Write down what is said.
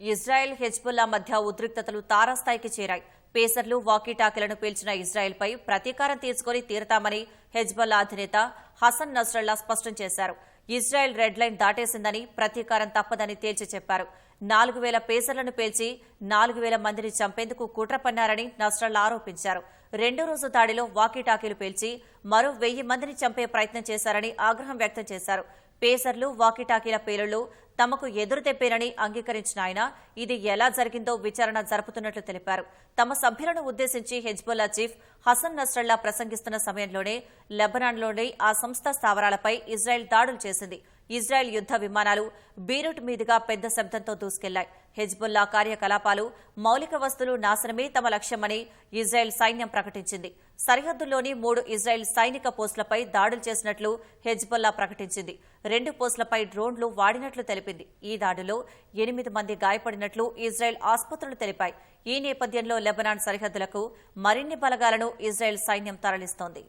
Israel Hezbollah మధ్య ఉద్రిక్తతలు తారాస్థాయికి చేరాయి. పేసర్లు వాకీటాకీలను పేల్చిన ఇజ్రాయెల్పై ప్రతీకారం తీసుకుని తీరతామని హెజ్బుల్లా అధినేత హసన్ నస్రల్లా స్పష్టం చేశారు. ఇజ్రాయెల్ రెడ్ లైన్ దాటేసిందని ప్రతీకారం తప్పదని తేల్చి చెప్పారు. నాలుగు వేల పేసర్లను పేల్చి నాలుగు వేల మందిని చంపేందుకు కుట్ర పన్నారని నస్రల్లా ఆరోపించారు. రెండో రోజు దాడిలో వాకీటాకీలు పేల్చి మరో వెయ్యి మందిని చంపే ప్రయత్నం చేశారని ఆగ్రహం వ్యక్తం చేశారు. పేసర్లు వాకీటాకీల పేలుళ్ళు తమకు ఎదురు తెప్పేనని అంగీకరించిన ఆయన ఇది ఎలా జరిగిందో విచారణ జరుపుతున్నట్లు తెలిపారు. తమ సభ్యులను ఉద్దేశించి హెజ్బుల్లా చీఫ్ హసన్ నస్రల్లా ప్రసంగిస్తున్న సమయంలోనే లెబనాన్లోని ఆ సంస్థ స్థావరాలపై ఇజ్రాయెల్ దాడులు చేసింది. ఇజ్రాయెల్ యుద్ద విమానాలు బీరూట్ మీదుగా పెద్ద శబ్దంతో దూసుకెళ్ళాయి. హెజ్బుల్లా కార్యకలాపాలు మౌలిక వస్తువులు నాశనమే తమ లక్ష్యమని ఇజ్రాయెల్ సైన్యం ప్రకటించింది. సరిహద్దుల్లోని మూడు ఇజ్రాయెల్ సైనిక పోస్టులపై దాడులు చేసినట్లు హెజ్బుల్లా ప్రకటించింది. రెండు పోస్టులపై డ్రోన్లు వాడినట్లు తెలిపింది. ఈ దాడిలో ఎనిమిది మంది గాయపడినట్లు ఇజ్రాయెల్ ఆసుపత్రులు తెలిపాయి. ఈ నేపథ్యంలో లెబనాన్ సరిహద్దులకు మరిన్ని బలగాలను ఇజ్రాయెల్ సైన్యం తరలిస్తోంది.